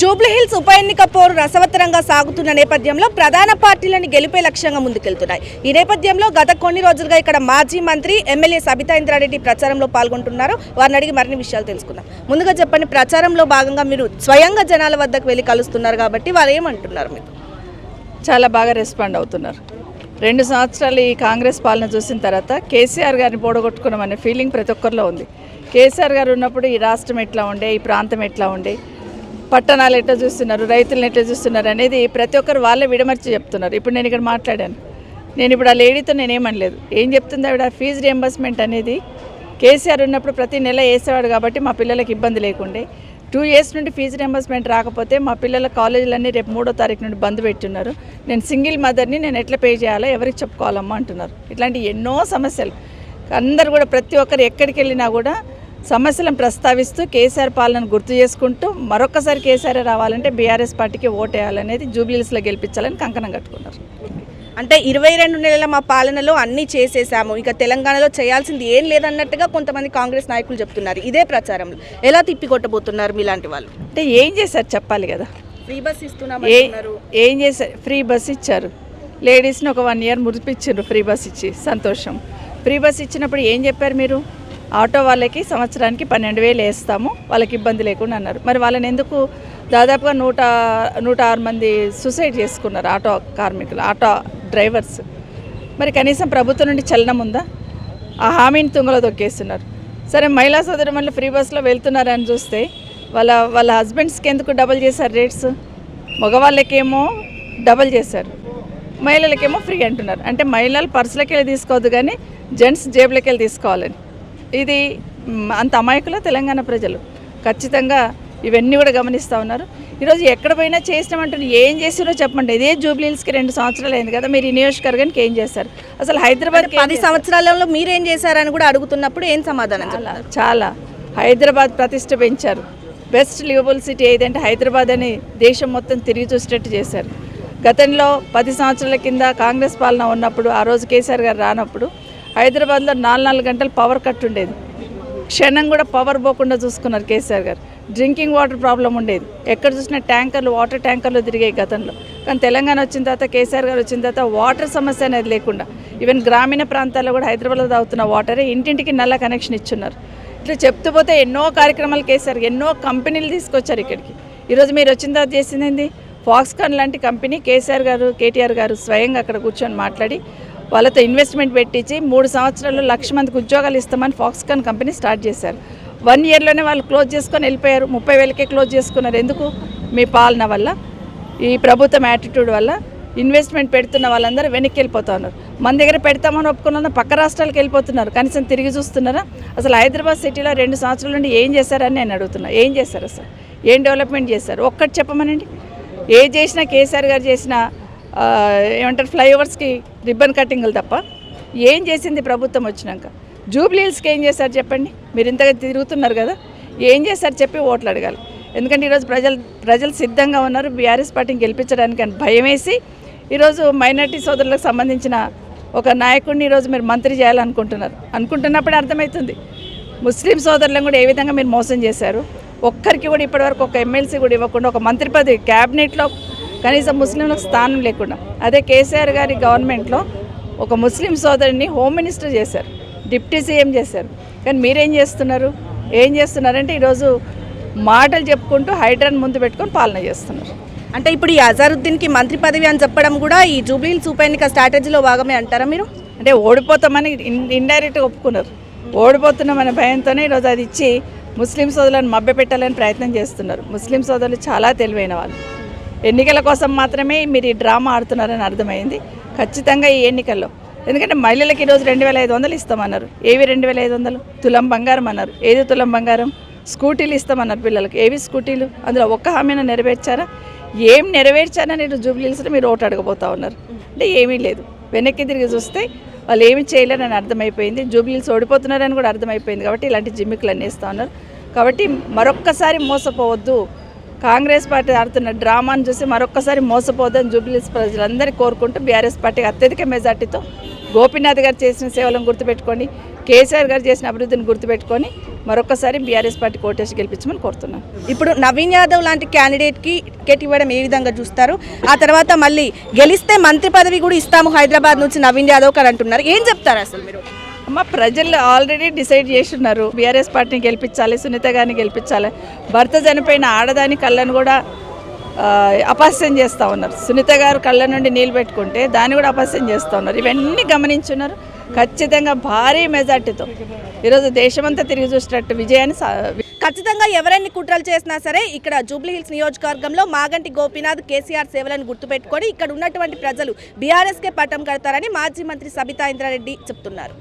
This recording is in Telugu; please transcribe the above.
జూబ్లీహిల్స్ ఉప ఎన్నిక పోరు రసవత్తరంగా సాగుతున్న నేపథ్యంలో ప్రధాన పార్టీలను గెలిపే లక్ష్యంగా ముందుకెళ్తున్నాయి. ఈ నేపథ్యంలో గత కొన్ని రోజులుగా ఇక్కడ మాజీ మంత్రి ఎమ్మెల్యే సబితా ఇంద్రారెడ్డి ప్రచారంలో పాల్గొంటున్నారు. వారిని అడిగి మరిన్ని విషయాలు తెలుసుకుందాం. ముందుగా చెప్పండి ప్రచారంలో భాగంగా మీరు స్వయంగా జనాల వద్దకు వెళ్ళి కలుస్తున్నారు కాబట్టి వారు ఏమంటున్నారు మీరు? చాలా బాగా రెస్పాండ్ అవుతున్నారు. రెండు సంవత్సరాలు ఈ కాంగ్రెస్ పాలన చూసిన తర్వాత కేసీఆర్ గారిని పోడగొట్టుకున్నామనే ఫీలింగ్ ప్రతి ఒక్కరిలో ఉంది. కేసీఆర్ గారు ఉన్నప్పుడు ఈ రాష్ట్రం ఎట్లా ఉండే ఈ ప్రాంతం ఎట్లా ఉండే పట్టణాలు ఎట్లా చూస్తున్నారు? రైతులను ఎట్లా చూస్తున్నారు అనేది ప్రతి ఒక్కరు వాళ్ళే విడమర్చి చెప్తున్నారు. ఇప్పుడు నేను ఇక్కడ మాట్లాడాను. నేను ఇప్పుడు ఆ లేడీతో నేనేమనలేదు. ఏం చెప్తుంది ఆవిడ? ఫీజు రియంబర్స్మెంట్ అనేది కేసీఆర్ ఉన్నప్పుడు ప్రతి నెల వేసేవాడు కాబట్టి మా పిల్లలకి ఇబ్బంది లేకుండే. టూ ఇయర్స్ నుండి ఫీజు రియంబర్స్మెంట్ రాకపోతే మా పిల్లల కాలేజీలన్నీ రేపు మూడో తారీఖు నుండి బంద్ పెట్టున్నారు. నేను సింగిల్ మదర్ని నేను ఎట్లా పే చేయాలో ఎవరికి చెప్పుకోవాలమ్మా అంటున్నారు. ఇట్లాంటి ఎన్నో సమస్యలు. అందరు కూడా ప్రతి ఒక్కరు ఎక్కడికి వెళ్ళినా కూడా సమస్యలను ప్రస్తావిస్తూ కేసీఆర్ పాలనను గుర్తు చేసుకుంటూ మరొకసారి కేసీఆర్ రావాలంటే బీఆర్ఎస్ పార్టీకి ఓటేయాలనేది జూబ్లీస్లో గెలిపించాలని కంకణం కట్టుకున్నారు. అంటే ఇరవై రెండు నెలల మా పాలనలో అన్నీ చేసేసాము. ఇక తెలంగాణలో చేయాల్సింది ఏం లేదన్నట్టుగా కొంతమంది కాంగ్రెస్ నాయకులు చెప్తున్నారు. ఇదే ప్రచారంలో ఎలా తిప్పికొట్టబోతున్నారు మీలాంటి వాళ్ళు? అంటే ఏం చేశారు చెప్పాలి కదా. ఫ్రీ బస్ ఏ ఇస్తున్నామంటున్నారు. ఏం చేశారు ఫ్రీ బస్ ఇచ్చారు. లేడీస్ని ఒక వన్ ఇయర్ మురిపించారు ఫ్రీ బస్ ఇచ్చి సంతోషం. ఫ్రీ బస్ ఇచ్చినప్పుడు ఏం చెప్పారు మీరు? ఆటో వాళ్ళకి సంవత్సరానికి పన్నెండు వేలు వేస్తాము. వాళ్ళకి ఇబ్బంది లేకుండా అన్నారు. మరి వాళ్ళని ఎందుకు దాదాపుగా నూట నూట ఆరు మంది సూసైడ్ చేసుకున్నారు ఆటో కార్మికులు ఆటో డ్రైవర్స్. మరి కనీసం ప్రభుత్వం నుండి చలనం ఉందా? ఆ హామీని తుంగలో తొక్కేస్తున్నారు. సరే మహిళా సోదరు మళ్ళీ ఫ్రీ బస్లో వెళ్తున్నారని చూస్తే వాళ్ళ వాళ్ళ హస్బెండ్స్కి ఎందుకు డబల్ చేశారు రేట్స్? మగవాళ్ళకేమో డబల్ చేశారు. మహిళలకేమో ఫ్రీ అంటున్నారు. అంటే మహిళలు పర్సులకి వెళ్ళి తీసుకోవద్దు కానీ జెంట్స్ జేబులకి వెళ్ళి తీసుకోవాలని. ఇది అంత అమాయకుల తెలంగాణ ప్రజలు. ఖచ్చితంగా ఇవన్నీ కూడా గమనిస్తూ ఉన్నారు. ఈరోజు ఎక్కడ పోయినా చేసినామంటున్నారు ఏం చేసిరో చెప్పండి ఇదే జూబ్లీహిల్స్కి రెండు సంవత్సరాలు అయింది కదా మీరు ఈ నియోజకవర్గానికి ఏం చేశారు? అసలు హైదరాబాద్ పది సంవత్సరాలలో మీరేం చేశారని కూడా అడుగుతున్నప్పుడు ఏం సమాధానం? చాలా చాలా. హైదరాబాద్ ప్రతిష్ట పెంచారు. బెస్ట్ లివబుల్ సిటీ ఏదంటే హైదరాబాద్ అని దేశం మొత్తం తిరిగి చూసేటట్టు చేశారు. గతంలో పది సంవత్సరాల కింద కాంగ్రెస్ పాలన ఉన్నప్పుడు ఆ రోజు కేసీఆర్ గారు రానప్పుడు హైదరాబాద్లో నాలుగు నాలుగు గంటలు పవర్ కట్ ఉండేది. క్షణం కూడా పవర్ పోకుండా చూసుకున్నారు కేసీఆర్ గారు. డ్రింకింగ్ వాటర్ ప్రాబ్లం ఉండేది. ఎక్కడ చూసినా ట్యాంకర్లు వాటర్ ట్యాంకర్లు తిరిగాయి గతంలో. కానీ తెలంగాణ వచ్చిన తర్వాత కేసీఆర్ గారు వచ్చిన తర్వాత వాటర్ సమస్య అనేది లేకుండా ఈవెన్ గ్రామీణ ప్రాంతాల్లో కూడా హైదరాబాద్లో తాగుతున్న వాటరే ఇంటింటికి నల్ల కనెక్షన్ ఇచ్చున్నారు. ఇట్లా చెప్తూ పోతే ఎన్నో కార్యక్రమాలు కేసీఆర్ ఎన్నో కంపెనీలు తీసుకొచ్చారు ఇక్కడికి. ఈరోజు మీరు వచ్చిన తర్వాత చేసింది ఏంది? ఫాక్స్కాన్ లాంటి కంపెనీ కేసీఆర్ గారు కేటీఆర్ గారు స్వయంగా అక్కడ కూర్చొని మాట్లాడి వాళ్ళతో ఇన్వెస్ట్మెంట్ పెట్టించి మూడు సంవత్సరాల్లో లక్ష మందికి ఉద్యోగాలు ఇస్తామని ఫాక్స్కాన్ కంపెనీ స్టార్ట్ చేశారు. వన్ ఇయర్లోనే వాళ్ళు క్లోజ్ చేసుకొని వెళ్ళిపోయారు. ముప్పై వేలకే క్లోజ్ చేసుకున్నారు. ఎందుకు? మీ పాలన వల్ల ఈ ప్రభుత్వం యాటిట్యూడ్ వల్ల ఇన్వెస్ట్మెంట్ పెడుతున్న వాళ్ళందరూ వెనక్కి వెళ్ళిపోతున్నారు మన దగ్గర పెడతామని ఒప్పుకున్న పక్క రాష్ట్రాలకు వెళ్ళిపోతున్నారు. కనీసం తిరిగి చూస్తున్నారా? అసలు హైదరాబాద్ సిటీలో రెండు సంవత్సరాల నుండి ఏం చేశారని నేను అడుగుతున్నా. ఏం చేశారు అసలు? ఏం డెవలప్మెంట్ చేశారు? ఒక్కటి చెప్పమనండి. ఏ చేసినా కేసీఆర్ గారు చేసినా ఏమంటారు ఫ్లైఓవర్స్కి రిబ్బన్ కటింగ్లు తప్ప ఏం చేసింది ప్రభుత్వం వచ్చినాక? జూబ్లీహిల్స్కి ఏం చేశారు చెప్పండి? మీరు ఇంతగా తిరుగుతున్నారు కదా ఏం చేశారు చెప్పి ఓట్లు అడగాలి. ఎందుకంటే ఈరోజు ప్రజలు ప్రజలు సిద్ధంగా ఉన్నారు బీఆర్ఎస్ పార్టీని గెలిపించడానికి అని భయం వేసి ఈరోజు మైనార్టీ సోదరులకు సంబంధించిన ఒక నాయకుడిని ఈరోజు మీరు మంత్రి చేయాలనుకుంటున్నారు. అనుకుంటున్నప్పుడే అర్థమవుతుంది. ముస్లిం సోదరులను కూడా ఏ విధంగా మీరు మోసం చేశారు? ఒక్కరికి కూడా ఇప్పటివరకు ఒక ఎమ్మెల్సీ కూడా ఇవ్వకుండా ఒక మంత్రి పదవి క్యాబినెట్లో కనీసం ముస్లింలకు స్థానం లేకుండా. అదే కేసీఆర్ గారి గవర్నమెంట్లో ఒక ముస్లిం సోదరిని హోమ్ మినిస్టర్ చేశారు. డిప్యూటీ సీఎం చేశారు. కానీ మీరేం చేస్తున్నారు? ఏం చేస్తున్నారంటే ఈరోజు మాటలు చెప్పుకుంటూ హైడ్రాన్ ముందు పెట్టుకొని పాలన చేస్తున్నారు. అంటే ఇప్పుడు ఈ అజారుద్దీన్కి మంత్రి పదవి అని చెప్పడం కూడా ఈ జూబ్లీహిల్స్ ఉప ఎన్నిక స్ట్రాటజీలో భాగమే అంటారా మీరు? అంటే ఓడిపోతామని ఇన్ ఇండైరెక్ట్గా ఒప్పుకున్నారు. ఓడిపోతున్నామనే భయంతోనే ఈరోజు అది ఇచ్చి ముస్లిం సోదరులను మభ్యపెట్టాలని ప్రయత్నం చేస్తున్నారు. ముస్లిం సోదరులు చాలా తెలివైన వాళ్ళు. ఎన్నికల కోసం మాత్రమే మీరు ఈ డ్రామా ఆడుతున్నారని అర్థమైంది. ఖచ్చితంగా ఈ ఎన్నికల్లో. ఎందుకంటే మహిళలకు ఈరోజు రెండు వేల ఐదు వందలు ఇస్తామన్నారు. ఏవి రెండు వేల ఐదు వందలు? తులం బంగారం అన్నారు. ఏది తులం బంగారం? స్కూటీలు ఇస్తామన్నారు పిల్లలకు. ఏవి స్కూటీలు? అందులో ఒక్క హామీన నెరవేర్చారా? ఏం నెరవేర్చారని ఈరోజు జూబ్లీహిల్స్లో మీరు ఓటు అడగబోతా ఉన్నారు. అంటే ఏమీ లేదు. వెనక్కి తిరిగి చూస్తే వాళ్ళు ఏమి చేయలేరని అర్థమైపోయింది. జూబ్లీహిల్స్ ఓడిపోతున్నారని కూడా అర్థమైపోయింది కాబట్టి ఇలాంటి జిమ్మికులు అన్నీ ఇస్తూ ఉన్నారు. కాబట్టి మరొక్కసారి మోసపోవద్దు. కాంగ్రెస్ పార్టీ ఆడుతున్న డ్రామాను చూసి మరొక్కసారి మోసపోద్దని జూబ్లీస్ ప్రజలందరికీ కోరుకుంటూ బీఆర్ఎస్ పార్టీకి అత్యధిక మెజార్టీతో గోపీనాథ్ గారు చేసిన సేవలను గుర్తుపెట్టుకొని కేసీఆర్ గారు చేసిన అభివృద్ధిని గుర్తుపెట్టుకొని మరొకసారి బీఆర్ఎస్ పార్టీ కోటేసి గెలిపించమని కోరుతున్నాను. ఇప్పుడు నవీన్ యాదవ్ లాంటి క్యాండిడేట్కి టికెట్ ఇవ్వడం ఏ విధంగా చూస్తారు? ఆ తర్వాత మళ్ళీ గెలిస్తే మంత్రి పదవి కూడా ఇస్తాము హైదరాబాద్ నుంచి నవీన్ యాదవ్ గారు అంటున్నారు. ఏం చెప్తారు అసలు మీరు? అమ్మ ప్రజలు ఆల్రెడీ డిసైడ్ చేస్తున్నారు. బీఆర్ఎస్ పార్టీని గెలిపించాలి సునీత గారిని గెలిపించాలి. భర్త చనిపోయిన ఆడదాని కళ్ళను కూడా ఆ, అపహాస్యం చేస్తూ ఉన్నారు. సునీత గారు కళ్ళ నుండి నీళ్ళు పెట్టుకుంటే దాన్ని కూడా అపహాస్యం చేస్తూ ఉన్నారు. ఇవన్నీ గమనించున్నారు. ఖచ్చితంగా భారీ మెజార్టీతో. ఈరోజు దేశమంతా తిరిగి చూసినట్టు విజయాన్ని ఖచ్చితంగా ఎవరైనా కుట్రలు చేసినా సరే ఇక్కడ జూబ్లీహిల్స్ నియోజకవర్గంలో మాగంటి గోపీనాథ్ కేసీఆర్ సేవలను గుర్తుపెట్టుకొని ఇక్కడ ఉన్నటువంటి ప్రజలు బీఆర్ఎస్కే పట్టం కడతారని మాజీ మంత్రి సబితా ఇంద్రారెడ్డి చెప్తున్నారు.